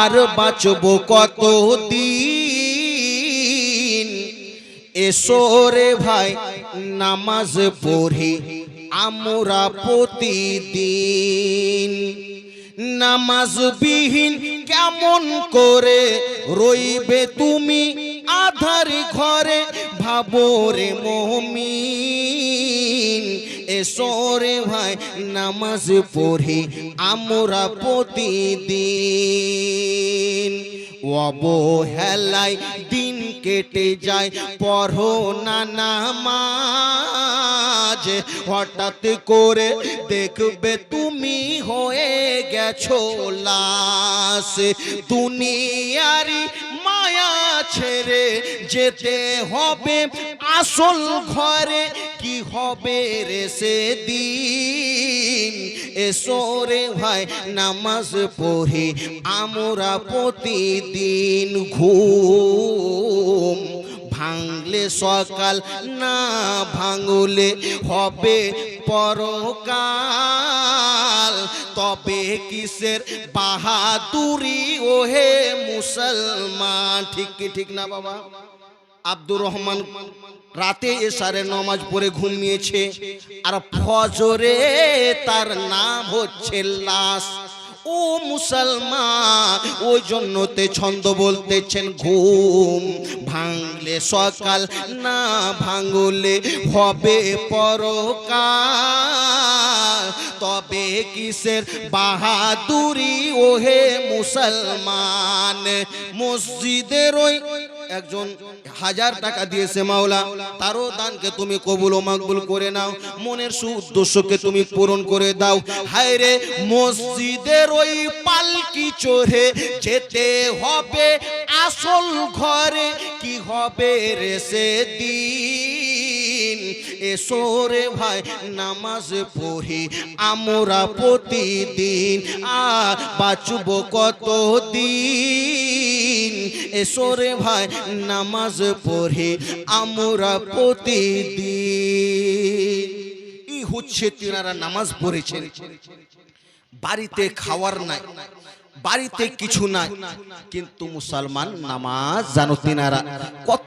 আর বাঁচব কত দিন এসো রে ভাই, নামাজ পড়ি, আমরা প্রতিদিন। নামাজবিহীন কেমন করে রইবে তুমি আধার ঘরে? ভাবো রে মমিন এসো রে ভাই, নামাজ পড়ি, আমরা প্রতিদিন। অবহেলায় দিন কেটে যায়, পড়ো না নামাজ। হঠাৎ করে দেখবে তুমি হয়ে গেছো লাশ। দুনিয়ারি মায়া ছেড়ে যেতে হবে আসল ঘরে। কি হবে রে সে দিন এসো রে ভাই, নামাজ পড়ি। আমরা প্রতিদিন ঘুম ভাঙলে সকাল, না ভাঙলে হবে পরকাল। তবে কিসের বাহাদুরি ওহে মুসলমান? ঠিক কি, ঠিক না বাবা? আব্দুর রহমান রাতে এসারে নমাজ পড়ে ঘুমিয়েছে আর ফজরে তার নাম হচ্ছে লাশ। ও মুসলমান, ওই জন্যতে ছন্দ বলতেছেন, ঘুম ভাঙলে সকাল, না ভাঙলে হবে পরকাল। তবে কিসের বাহাদুরি, ওহে মুসলমান? মসজিদের ওই একজন হাজার টাকা দিয়েছে মাওলা, তারও দানকে তুমি কবুল ও মাকবুল করে নাও। মনের সুউদ্দেশ্যকে তুমি পূরণ করে দাও। হায় রে মসজিদের ওই পালকি চড়ে যেতে হবে আসল ঘরে, কি হবে রে সে দিন এসো রে ভাই, নামাজ পড়ি, আমরা প্রতিদিন, আর বাঁচব কত দিন এসো রে ভাই, নামাজ পড়ে, আমরা প্রতিদিন। ই হচ্ছে তিনারা নামাজ পড়েছেন। বাড়িতে খাওয়ার নাই, বাড়িতে কিছু নাই। কিন্তু মুসলমান নামাজ জানো তিনারা কত